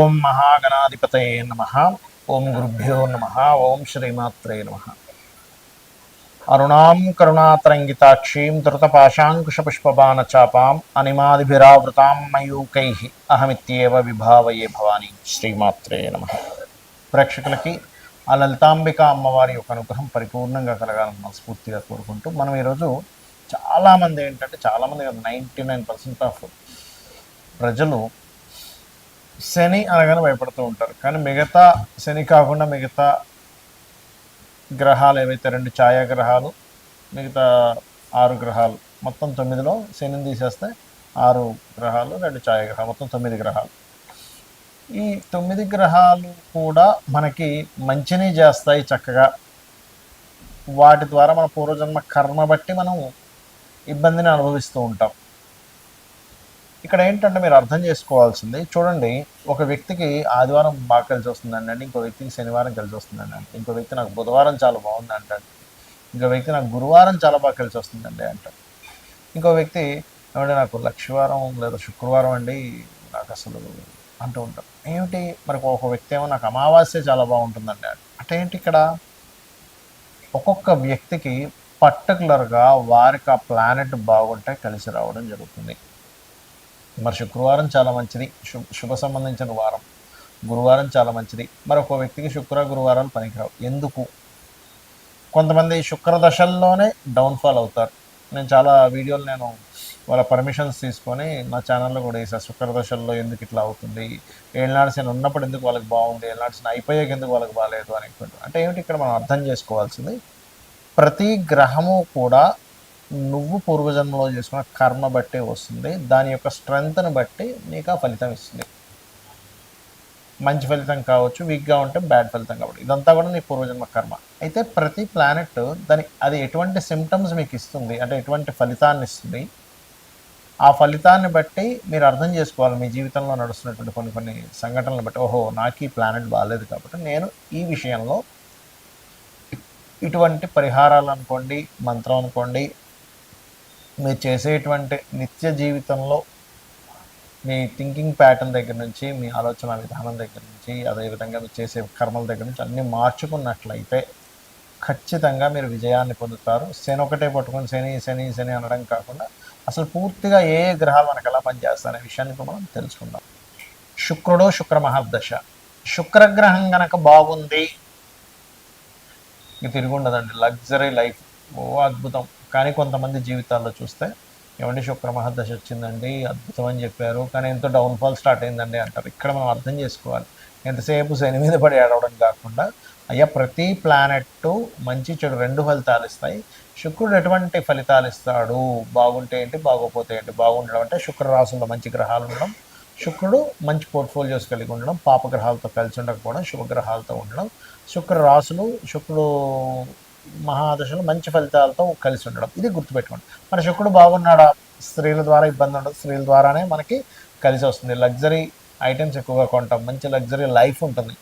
ఓం మహాగణాధిపతయే నమ. ఓం గురుభ్యో నమ. ఓం శ్రీమాత్రే నమ. అరుణాం కరుణాతరంగితాక్షీం ధృతపాశాంకుశపుష్పబాణచాపాం అనిమాదిభిరావృతాం మయూకై. అహమిత్యేవ విభావయే భవాని. శ్రీమాత్రే నమ. ప్రేక్షకులకి ఆ లలితాంబిక అమ్మవారి యొక్క అనుగ్రహం పరిపూర్ణంగా కలగాలని మనస్ఫూర్తిగా కోరుకుంటూ మనం ఈరోజు చాలామంది ఏంటంటే చాలామంది నైంటీ నైన్ పర్సెంట్ ఆఫ్ ప్రజలు శని అనగానే భయపడుతూ ఉంటారు. కానీ మిగతా శని కాకుండా మిగతా గ్రహాలు ఏవైతే రెండు ఛాయాగ్రహాలు మిగతా ఆరు గ్రహాలు మొత్తం తొమ్మిదిలో శనిని తీసేస్తే ఆరు గ్రహాలు రెండు ఛాయాగ్రహాలు మొత్తం తొమ్మిది గ్రహాలు. ఈ తొమ్మిది గ్రహాలు కూడా మనకి మంచిని చేస్తాయి చక్కగా. వాటి ద్వారా మన పూర్వజన్మ కర్మ బట్టి మనం ఇబ్బందిని అనుభవిస్తూ ఉంటాం. ఇక్కడ ఏంటంటే మీరు అర్థం చేసుకోవాల్సింది చూడండి ఒక వ్యక్తికి ఆదివారం బాగా కలిసి వస్తుందండి అండి ఇంకో వ్యక్తికి శనివారం కలిసి వస్తుందండి అండి ఇంకో వ్యక్తి నాకు బుధవారం చాలా బాగుంది అంటాడు ఇంకో వ్యక్తి నాకు గురువారం చాలా బాగా కలిసి వస్తుందండి అంటాడు ఇంకో వ్యక్తి ఏమంటే నాకు లక్షవారం లేదా శుక్రవారం అండి నాకు అసలు అంటూ ఉంటాం ఏమిటి? మరి ఒక వ్యక్తి ఏమో నాకు అమావాస్య చాలా బాగుంటుందండి అంటే ఏంటి ఇక్కడ? ఒక్కొక్క వ్యక్తికి పర్టికులర్గా వారికి ఆ ప్లానెట్ బాగుంటే కలిసి రావడం జరుగుతుంది. మరి శుక్రవారం చాలా మంచిది. శుభ శుభ సంబంధించిన వారం. గురువారం చాలా మంచిది. మరి ఒక వ్యక్తికి శుక్ర గురువారాలు పనికిరావు. ఎందుకు? కొంతమంది శుక్ర దశల్లోనే డౌన్ఫాల్ అవుతారు. నేను చాలా వీడియోలు నేను వాళ్ళ పర్మిషన్స్ తీసుకొని నా ఛానల్లో కూడా వేసాను శుక్ర దశల్లో ఎందుకు ఇట్లా అవుతుంది? ఏళ్ళనాడు నేను ఉన్నప్పుడు ఎందుకు వాళ్ళకి బాగుంది ఏళ్ళనాడు నేను అయిపోయాక ఎందుకు వాళ్ళకి బాగాలేదు? అని అంటే ఏమిటి? ఇక్కడ మనం అర్థం చేసుకోవాల్సింది ప్రతి గ్రహము కూడా నువ్వు పూర్వజన్మలో చేసుకున్న కర్మ బట్టే వస్తుంది. దాని యొక్క స్ట్రెంగ్త్ని బట్టి నీకు ఆ ఫలితం ఇస్తుంది. మంచి ఫలితం కావచ్చు వీక్గా ఉంటే బ్యాడ్ ఫలితం కావచ్చు ఇదంతా కూడా నీ పూర్వజన్మ కర్మ. అయితే ప్రతి ప్లానెట్ దాని అది ఎటువంటి సిమ్టమ్స్ మీకు ఇస్తుంది? అంటే ఎటువంటి ఫలితాన్ని ఇస్తుంది? ఆ ఫలితాన్ని బట్టి మీరు అర్థం చేసుకోవాలి. మీ జీవితంలో నడుస్తున్నటువంటి కొన్ని కొన్ని సంఘటనలు బట్టి ఓహో నాకు ఈ ప్లానెట్ బాగాలేదు కాబట్టి నేను ఈ విషయంలో ఇటువంటి పరిహారాలు అనుకోండి మంత్రం అనుకోండి మీరు చేసేటువంటి నిత్య జీవితంలో మీ థింకింగ్ ప్యాటర్న్ దగ్గర నుంచి మీ ఆలోచన విధానం దగ్గర నుంచి అదేవిధంగా మీరు చేసే కర్మల దగ్గర నుంచి అన్నీ మార్చుకున్నట్లయితే ఖచ్చితంగా మీరు విజయాన్ని పొందుతారు. శని ఒకటే పట్టుకొని శని శని శని అనడం కాకుండా అసలు పూర్తిగా ఏ ఏ గ్రహాలు మనకు ఎలా పనిచేస్తాయనే విషయాన్ని ఇప్పుడు మనం తెలుసుకుందాం. శుక్రుడు శుక్ర మహర్దశ శుక్రగ్రహం గనక బాగుంది ఇది తిరిగి ఉండదండి. లగ్జరీ లైఫ్ ఓ అద్భుతం. కానీ కొంతమంది జీవితాల్లో చూస్తే ఏమండి శుక్ర మహాదశ వచ్చిందండి అద్భుతం అని చెప్పారు కానీ ఎంతో డౌన్ఫాల్ స్టార్ట్ అయిందండి అంటారు. ఇక్కడ మనం అర్థం చేసుకోవాలి. ఎంతసేపు శని మీద పడి ఏడవడం కాకుండా అయ్యా ప్రతి ప్లానెట్ మంచి చెడు రెండు ఫలితాలు ఇస్తాయి. శుక్రుడు ఎటువంటి ఫలితాలు ఇస్తాడు? బాగుంటే ఏంటి బాగోపోతే ఏంటి? బాగుండడం అంటే శుక్రరాశుల్లో మంచి గ్రహాలు ఉండడం శుక్రుడు మంచి పోర్ట్ఫోలియోస్ కలిగి ఉండడం పాపగ్రహాలతో కలిసి ఉండకపోవడం శుభగ్రహాలతో ఉండడం. శుక్ర రాశులు శుక్రుడు మహాదశలు మంచి ఫలితాలతో కలిసి ఉండడం. ఇది గుర్తుపెట్టుకోండి. మన శుక్రుడు బాగున్నాడా? స్త్రీల ద్వారా ఇబ్బంది ఉండదు. స్త్రీల ద్వారానే మనకి కలిసి వస్తుంది. లగ్జరీ ఐటమ్స్ ఎక్కువగా కొంటాం. మంచి లగ్జరీ లైఫ్ ఉంటుంది.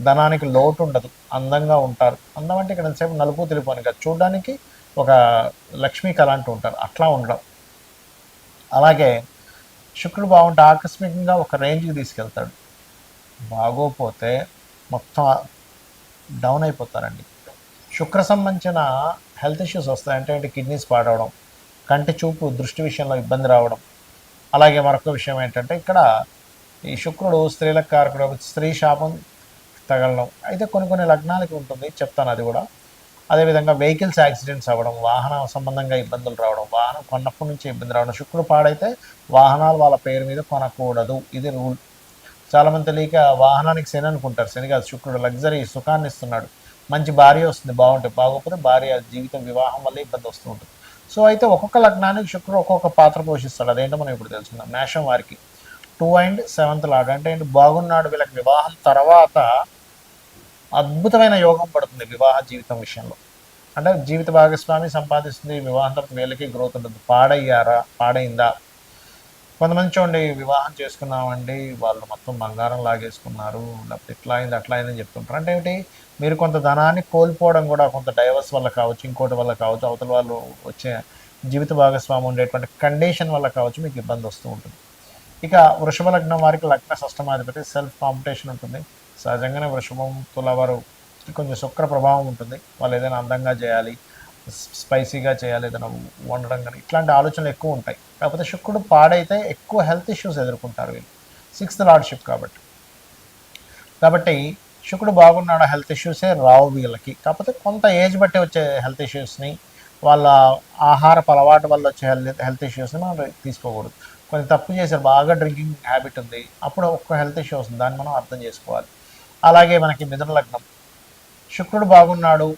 ధనానికి లోటు ఉండదు. అందంగా ఉంటారు. అందం అంటే ఇక్కడ సేపు నలుపు తెలిపోను కదా. చూడడానికి ఒక లక్ష్మీ కళ అంటూ ఉంటారు. అట్లా ఉండడం. అలాగే శుక్రుడు బాగుంటే ఆకస్మికంగా ఒక రేంజ్కి తీసుకెళ్తాడు. బాగోపోతే మొత్తం డౌన్ అయిపోతారండి. శుక్ర సంబంధించిన హెల్త్ ఇష్యూస్ వస్తాయి. అంటే కిడ్నీస్ పాడవడం కంటి చూపు దృష్టి విషయంలో ఇబ్బంది రావడం. అలాగే మరొక విషయం ఏంటంటే ఇక్కడ ఈ శుక్రుడు స్త్రీలకు కారకుడు స్త్రీ శాపం తగలడం. అయితే కొన్ని కొన్ని లగ్నాలకి ఉంటుంది చెప్తాను అది కూడా. అదేవిధంగా వెహికల్స్ యాక్సిడెంట్స్ అవ్వడం వాహన సంబంధంగా ఇబ్బందులు రావడం వాహనం కొన్నప్పటి నుంచి ఇబ్బంది రావడం. శుక్రుడు పాడైతే వాహనాలు వాళ్ళ పేరు మీద కొనకూడదు. ఇది రూల్. చాలామంది తెలియక వాహనానికి శని అనుకుంటారు. శని కాదు శుక్రుడు లగ్జరీ సుఖాన్ని ఇస్తున్నాడు. మంచి భార్య వస్తుంది బాగుంటుంది. బాగోకపోతే భార్య జీవితం వివాహం వల్ల ఇబ్బంది వస్తూ ఉంటుంది. సో అయితే ఒక్కొక్క లగ్నానికి శుక్రుడు ఒక్కొక్క పాత్ర పోషిస్తాడు. అదేంటో మనం ఇప్పుడు తెలుసుకుందాం. మేషం వారికి టూ అండ్ సెవెంత్ లాగా. అంటే ఏంటి? బాగున్నాడు వీళ్ళకి వివాహం తర్వాత అద్భుతమైన యోగం పడుతుంది వివాహ జీవితం విషయంలో. అంటే జీవిత భాగస్వామి సంపాదిస్తుంది వివాహం తర్వాత వీళ్ళకి గ్రోత్ ఉంటుంది. పాడయ్యారా? పాడైందా? కొంతమంది చూడండి వివాహం చేసుకున్నామండి వాళ్ళు మొత్తం బంగారం లాగేసుకున్నారు లేకపోతే ఇట్లా అయింది అట్లా అయిందని చెప్తుంటారు. అంటే ఏమిటి? మీరు కొంత ధనాన్ని కోల్పోవడం కూడా కొంత డైవర్స్ వల్ల కావచ్చు ఇంకోటి వల్ల కావచ్చు అవతల వాళ్ళు వచ్చే జీవిత భాగస్వామి ఉండేటువంటి కండిషన్ వల్ల కావచ్చు మీకు ఇబ్బంది వస్తూ ఉంటుంది. ఇక వృషభ లగ్నం వారికి లగ్న సష్టమాధిపతి సెల్ఫ్ కాంపిటీషన్ ఉంటుంది. సహజంగానే వృషభం తుల వారు కొంచెం శుక్ర ప్రభావం ఉంటుంది. వాళ్ళు ఏదైనా అందంగా చేయాలి స్పైసీగా చేయాలి ఏదైనా వండడం కానీ ఇట్లాంటి ఆలోచనలు ఎక్కువ ఉంటాయి. కాకపోతే శుక్రుడు పాడైతే ఎక్కువ హెల్త్ ఇష్యూస్ ఎదుర్కొంటారు వీళ్ళు. సిక్స్త్ లార్డ్షిప్ కాబట్టి. కాబట్టి శుకుడు బాగున్నాడు హెల్త్ ఇష్యూసే రావు వీళ్ళకి. కాకపోతే కొంత ఏజ్ బట్టి వచ్చే హెల్త్ ఇష్యూస్ని వాళ్ళ ఆహారపు అలవాటు వల్ల వచ్చే హెల్త్ హెల్త్ ఇష్యూస్ని మనం తీసుకోకూడదు. కొన్ని తప్పు చేశారు బాగా డ్రింకింగ్ హ్యాబిట్ ఉంది అప్పుడు ఒక్క హెల్త్ ఇష్యూ వస్తుంది దాన్ని మనం అర్థం చేసుకోవాలి. అలాగే మనకి మిథున లగ్నం. శుక్రుడు బాగున్నాడు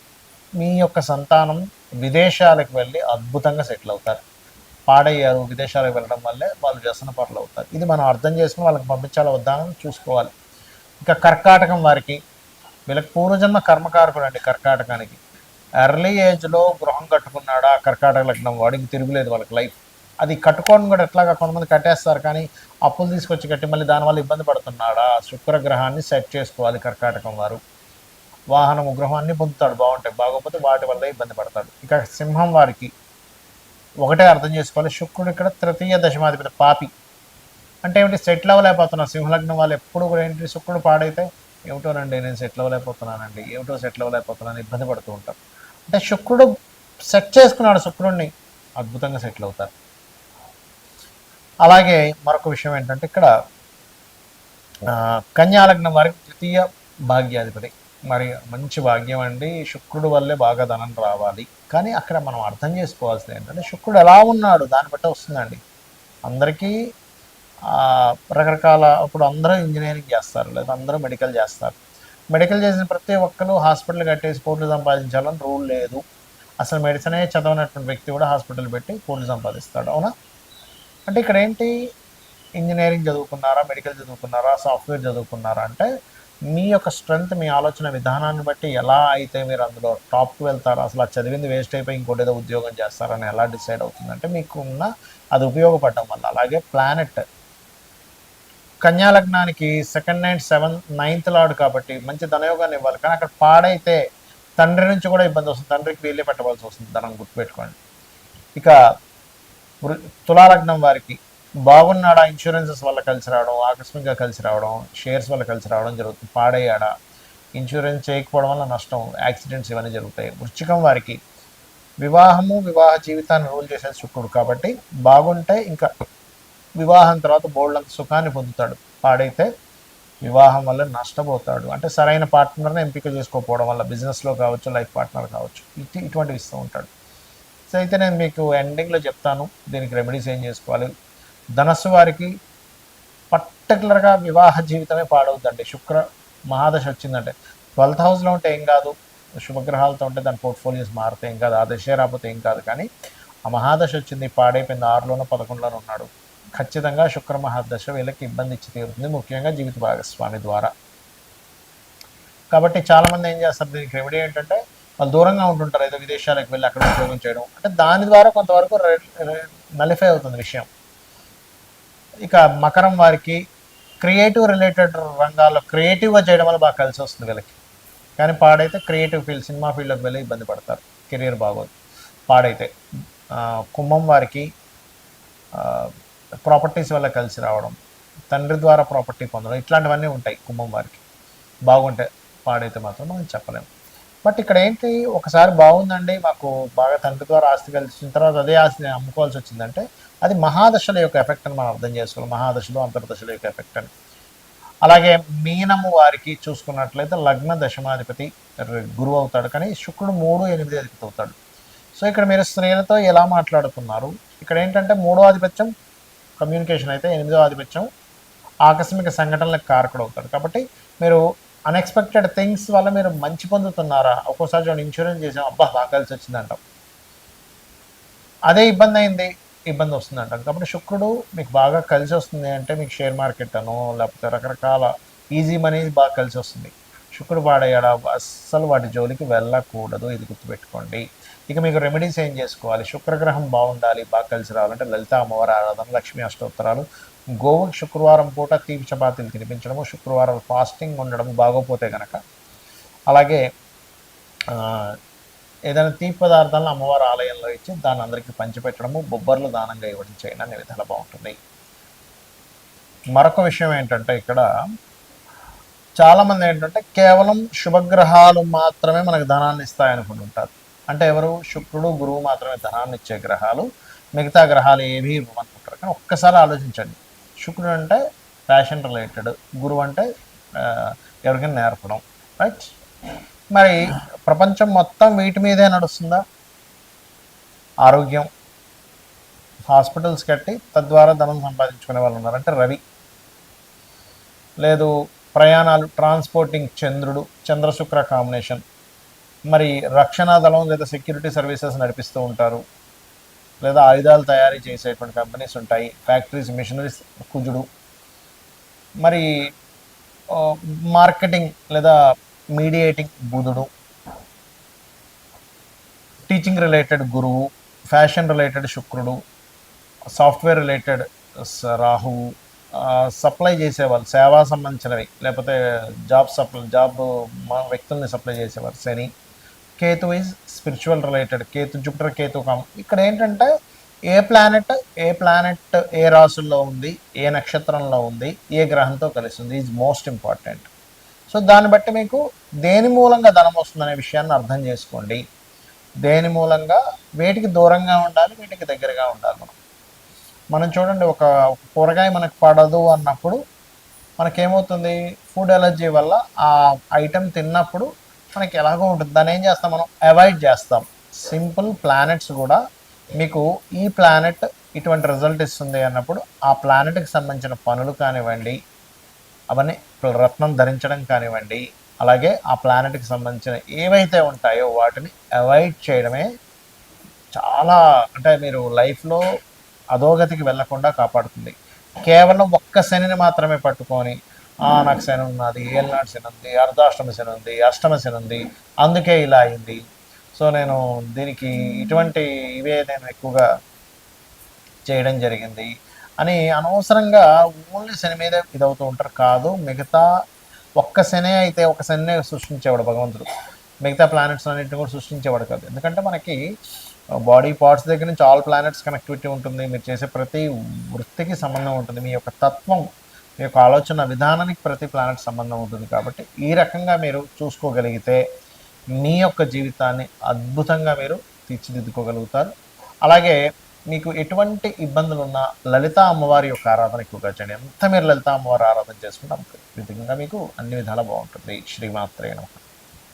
మీ యొక్క సంతానం విదేశాలకు వెళ్ళి అద్భుతంగా సెటిల్ అవుతారు. పాడయ్యారు విదేశాలకు వెళ్ళడం వల్లే వాళ్ళు వ్యసన పనులు అవుతారు ఇది మనం అర్థం చేసుకుని వాళ్ళకి పంపించాలి వద్దా అని చూసుకోవాలి. ఇంకా కర్కాటకం వారికి వీళ్ళకి పూర్వజన్మ కర్మకారకుడు అండి కర్కాటకానికి. ఎర్లీ ఏజ్లో గృహం కట్టుకున్నాడా కర్కాటక లగ్నం వాడికి తిరుగులేదు వాళ్ళకి లైఫ్ అది కట్టుకోవడం కూడా ఎట్లాగా కొంతమంది కట్టేస్తారు కానీ అప్పులు తీసుకొచ్చి కట్టి మళ్ళీ దానివల్ల ఇబ్బంది పడుతున్నాడా శుక్రగ్రహాన్ని సెట్ చేసుకోవాలి కర్కాటకం వారు. వాహనము గృహాన్ని పొందుతాడు బాగుంటాయి బాగోకపోతే వాటి వల్ల ఇబ్బంది పడతాడు. ఇక సింహం వారికి ఒకటే అర్థం చేసుకోవాలి శుక్రుడు ఇక్కడ తృతీయ దశమాధిపతి పాపి. అంటే ఏమిటి? సెటిల్ అవ్వలేకపోతున్నా సింహలగ్నం వాళ్ళు ఎప్పుడు కూడా ఏంటి? శుక్రుడు పాడైతే ఏమిటోనండి నేను సెటిల్ అవ్వలేకపోతున్నానండి. ఏమిటో సెటిల్ అవ్వలేకపోతున్నాను ఇబ్బంది పడుతూ ఉంటారు. అంటే శుక్రుడు సెట్ చేసుకున్నాడు శుక్రుడిని అద్భుతంగా సెటిల్ అవుతారు. అలాగే మరొక విషయం ఏంటంటే ఇక్కడ కన్యాలగ్నం వారికి తృతీయ భాగ్యాధిపతి. మరి మంచి భాగ్యం అండి. శుక్రుడు వల్లే బాగా ధనం రావాలి. కానీ అక్కడ మనం అర్థం చేసుకోవాల్సింది ఏంటంటే శుక్రుడు ఎలా ఉన్నాడు? దాన్ని బట్టి వస్తుందండి. అందరికీ రకరకాల ఇప్పుడు అందరూ ఇంజనీరింగ్ చేస్తారు లేదా అందరూ మెడికల్ చేస్తారు. మెడికల్ చేసిన ప్రతి ఒక్కరు హాస్పిటల్ కట్టేసి కోట్లు సంపాదించాలని రూల్ లేదు. అసలు మెడిసినే చదవనటువంటి వ్యక్తి కూడా హాస్పిటల్ పెట్టి కోట్లు సంపాదిస్తాడు అవునా? అంటే ఇక్కడ ఏంటి? ఇంజనీరింగ్ చదువుకున్నారా మెడికల్ చదువుకున్నారా సాఫ్ట్వేర్ చదువుకున్నారా అంటే మీ యొక్క స్ట్రెంగ్త్ మీ ఆలోచన విధానాన్ని బట్టి ఎలా అయితే మీరు అందులో టాప్కి వెళ్తారో అసలు ఆ చదివింది వేస్ట్ అయిపోయి ఇంకోటి ఏదో ఉద్యోగం చేస్తారని ఎలా డిసైడ్ అవుతుందంటే మీకు ఉన్న అది ఉపయోగపడడం వల్ల. అలాగే ప్లానెట్ కన్యా లగ్నానికి సెకండ్ నైన్ సెవెన్ నైన్త్ లాడు కాబట్టి మంచి ధనయోగాన్ని ఇవ్వాలి. కానీ అక్కడ పాడైతే తండ్రి నుంచి కూడా ఇబ్బంది వస్తుంది. తండ్రికి వీళ్ళే పెట్టవలసి వస్తుంది. ధనం గుర్తుపెట్టుకోండి. ఇక తులాలగ్నం వారికి బాగున్నాడా? ఇన్సూరెన్సెస్ వల్ల కలిసి రావడం ఆకస్మికంగా కలిసి రావడం షేర్స్ వల్ల కలిసి రావడం జరుగుతుంది. పాడయ్యాడా? ఇన్సూరెన్స్ చేయకపోవడం వల్ల నష్టం యాక్సిడెంట్స్ ఇవన్నీ జరుగుతాయి. వృశ్చికం వారికి వివాహము వివాహ జీవితాన్ని రూల్ చేసేది శుక్రుడు కాబట్టి బాగుంటే ఇంకా వివాహం తర్వాత బోల్డంత సుఖాన్ని పొందుతాడు. పాడైతే వివాహం వల్ల నష్టపోతాడు. అంటే సరైన పార్ట్నర్ని ఎంపిక చేసుకోకపోవడం వల్ల బిజినెస్లో కావచ్చు లైఫ్ పార్ట్నర్ కావచ్చు ఇటు ఇటువంటివి ఇస్తూ ఉంటాడు. సో అయితే నేను మీకు ఎండింగ్లో చెప్తాను. దీనికి రెమెడీస్ ఏం చేసుకోవాలి? ధనస్సు వారికి పర్టికులర్గా వివాహ జీవితమే పాడవుద్దండి. శుక్ర మహాదశ వచ్చిందంటే. ట్వెల్త్ హౌస్లో ఉంటే ఏం కాదు? శుభగ్రహాలతో ఉంటే దాని పోర్ట్ఫోలియోస్ మారితే ఏం కాదు. ఆ దశే రాకపోతే ఏం కాదు. కానీ ఆ మహాదశ వచ్చింది పాడైపోయింది ఆరులోనో పదకొండులోనో ఉన్నాడు. ఖచ్చితంగా శుక్ర మహాదశ వీళ్ళకి ఇబ్బంది ఇచ్చి తీరుతుంది. ముఖ్యంగా జీవిత భాగస్వామి ద్వారా. కాబట్టి చాలామంది ఏం చేస్తారు దీనికి రెమెడీ ఏంటంటే వాళ్ళు దూరంగా ఉంటుంటారు. ఏదో విదేశాలకు వెళ్ళి అక్కడ ఉద్యోగం చేయడం. అంటే దాని ద్వారా కొంతవరకు నలిఫై అవుతుంది విషయం. ఇక మకరం వారికి క్రియేటివ్ రిలేటెడ్ రంగాల్లో క్రియేటివ్గా చేయడం వల్ల బాగా కలిసి వస్తుంది వీళ్ళకి. కానీ పాడైతే క్రియేటివ్ ఫీల్డ్ సినిమా ఫీల్డ్లోకి వెళ్ళి ఇబ్బంది పడతారు. కెరీర్ బాగోదు. పాడైతే. కుంభం వారికి ప్రాపర్టీస్ వల్ల కలిసి రావడం తండ్రి ద్వారా ప్రాపర్టీ పొందడం ఇట్లాంటివన్నీ ఉంటాయి కుంభం వారికి. బాగుంటే పాడైతే మాత్రం మనం చెప్పలేము బట్ ఇక్కడ ఏంటి ఒకసారి బాగుందండి మాకు బాగా తండ్రి ద్వారా ఆస్తి కలిసిన తర్వాత అదే ఆస్తిని అమ్ముకోవాల్సి వచ్చిందంటే అది మహాదశల యొక్క ఎఫెక్ట్ అని మనం అర్థం చేసుకోవాలి. మహాదశలు అంతర్దశల యొక్క ఎఫెక్ట్ అని. అలాగే మీనము వారికి చూసుకున్నట్లయితే లగ్న దశమాధిపతి గురువు అవుతాడు. కానీ శుక్రుడు మూడు ఎనిమిది అధిపతి అవుతాడు. సో ఇక్కడ మీరు స్త్రీలతో ఎలా మాట్లాడుతున్నారు? ఇక్కడ ఏంటంటే మూడో ఆధిపత్యం కమ్యూనికేషన్ అయితే ఎనిమిదో ఆధిపత్యం ఆకస్మిక సంఘటనలకు కారకుడు అవుతాడు కాబట్టి మీరు అన్ఎక్స్పెక్టెడ్ థింగ్స్ వల్ల మీరు మంచి పొందుతున్నారా? ఒక్కోసారి చూడండి ఇన్సూరెన్స్ చేసాం అబ్బా బాగా కలిసి వచ్చిందంటాం. అదే ఇబ్బంది అయింది ఇబ్బంది వస్తుందంటాం. కాబట్టి శుక్రుడు మీకు బాగా కలిసి వస్తుంది అంటే మీకు షేర్ మార్కెట్ అనో లేకపోతే రకరకాల ఈజీ మనీ బాగా కలిసి వస్తుంది. శుక్రుడు పాడయ్యాడా అస్సలు వాటి జోలికి వెళ్ళకూడదు ఇది గుర్తుపెట్టుకోండి. ఇక మీకు రెమెడీస్ ఏం చేసుకోవాలి? శుక్రగ్రహం బాగుండాలి బాగా కలిసి రావాలంటే లలిత అమ్మవారి ఆరాధన లక్ష్మీ అష్టోత్తరాలు గోవుకి శుక్రవారం పూట తీపి చపాతీలు తినిపించడము శుక్రవారం ఫాస్టింగ్ ఉండడం బాగోపోతే కనుక అలాగే ఏదైనా తీపి పదార్థాలను అమ్మవారి ఆలయంలో ఇచ్చి దాన్ని అందరికీ పంచిపెట్టడము బొబ్బర్లు దానంగా ఇవ్వడం చేయడం అనే విధాలు బాగుంటుంది. మరొక విషయం ఏంటంటే ఇక్కడ చాలామంది ఏంటంటే కేవలం శుభగ్రహాలు మాత్రమే మనకు ధనాన్ని ఇస్తాయి అనుకుంటుంటారు అంటే ఎవరు? శుక్రుడు గురువు మాత్రమే ధనాన్ని ఇచ్చే గ్రహాలు. మిగతా గ్రహాలు ఏవి ఇవ్వమనుకుంటారు. కానీ ఒక్కసారి ఆలోచించండి. శుక్రుడు అంటే ఫ్యాషన్ రిలేటెడ్ గురువు అంటే ఎవరికైనా నేర్పడం. రైట్ మరి ప్రపంచం మొత్తం వీటి మీదే నడుస్తుందా? ఆరోగ్యం. హాస్పిటల్స్ కట్టి తద్వారా ధనం సంపాదించుకునే వాళ్ళు ఉన్నారు. అంటే రవి. లేదు ప్రయాణాలు ట్రాన్స్పోర్టింగ్ చంద్రుడు చంద్రశుక్ర కాంబినేషన్. మరి రక్షణ దళం లేదా సెక్యూరిటీ సర్వీసెస్ నడిపిస్తూ ఉంటారు. లేదా ఆయుధాలు తయారీ చేసేటువంటి కంపెనీస్ ఉంటాయి. ఫ్యాక్టరీస్ మిషనరీస్ కుజుడు. మరి మార్కెటింగ్ లేదా మీడియేటింగ్ బుధుడు. టీచింగ్ రిలేటెడ్ గురువు. ఫ్యాషన్ రిలేటెడ్ శుక్రుడు. సాఫ్ట్వేర్ రిలేటెడ్ రాహువు. సప్లై చేసేవాళ్ళు సేవా సంబంధించినవి. లేకపోతే జాబ్ సప్లై జాబ్ మా వ్యక్తుల్ని సప్లై చేసేవారు Shani. Ketu is spiritual related Ketu Jupiter Ketu కాము ఇక్కడ ఏంటంటే ఏ ప్లానెట్ ఏ ప్లానెట్ ఏ రాసుల్లో ఉంది ఏ నక్షత్రంలో ఉంది ఏ గ్రహంతో కలిసి ఈజ్ మోస్ట్ ఇంపార్టెంట్ సో దాన్ని బట్టి మీకు దేని మూలంగా ధనం వస్తుందనే విషయాన్ని అర్థం చేసుకోండి. దేని మూలంగా? వేటికి దూరంగా ఉండాలి వీటికి దగ్గరగా ఉండాలి మనం. మనం చూడండి ఒక కూరగాయ మనకు పడదు అన్నప్పుడు మనకేమవుతుంది? ఫుడ్ ఎలర్జీ వల్ల ఆ ఐటెం తిన్నప్పుడు మనకి ఎలాగో ఉంటుంది. దాన్ని ఏం చేస్తాం మనం? అవాయిడ్ చేస్తాం. సింపుల్ ప్లానెట్స్ కూడా మీకు ఈ ప్లానెట్ ఇటువంటి రిజల్ట్ ఇస్తుంది అన్నప్పుడు ఆ ప్లానెట్కి సంబంధించిన పనులు కానివ్వండి అవన్నీ రత్నం ధరించడం కానివ్వండి అలాగే ఆ ప్లానెట్కి సంబంధించిన ఏవైతే ఉంటాయో వాటిని అవాయిడ్ చేయడమే చాలా అంటే మీరు లైఫ్లో అధోగతికి వెళ్ళకుండా కాపాడుతుంది. కేవలం ఒక్క శనిని మాత్రమే పట్టుకొని నాకు శని ఉన్నది ఏళ్ళనాడు శని ఉంది అర్ధాష్టమ శని ఉంది అష్టమ శని ఉంది. అందుకే ఇలా అయింది. సో నేను దీనికి ఇటువంటి ఇవే నేను ఎక్కువగా చేయడం జరిగింది అని అనవసరంగా ఓన్లీ శని మీద ఇదవుతూ ఉంటారు కాదు మిగతా ఒక్క శనే అయితే ఒక శనే సృష్టించేవాడు భగవంతుడు. మిగతా ప్లానెట్స్ అన్నింటిని కూడా సృష్టించేవాడు కాదు. ఎందుకంటే మనకి బాడీ పార్ట్స్ దగ్గర నుంచి ఆల్ ప్లానెట్స్ కనెక్టివిటీ ఉంటుంది. మీరు చేసే ప్రతి వృత్తికి సంబంధం ఉంటుంది. మీ యొక్క తత్వం మీ యొక్క ఆలోచన విధానానికి ప్రతి ప్లానెట్ సంబంధం ఉంటుంది కాబట్టి ఈ రకంగా మీరు చూసుకోగలిగితే మీ యొక్క జీవితాన్ని అద్భుతంగా మీరు తీర్చిదిద్దుకోగలుగుతారు. అలాగే మీకు ఎటువంటి ఇబ్బందులు ఉన్నా లలిత అమ్మవారి యొక్క ఆరాధన ఎక్కువగా చేయండి. ఎంత మీరు లలిత అమ్మవారి ఆరాధన చేసుకుంటే అంత విధంగా మీకు అన్ని విధాలా బాగుంటుంది. శ్రీమాత్రే నమః.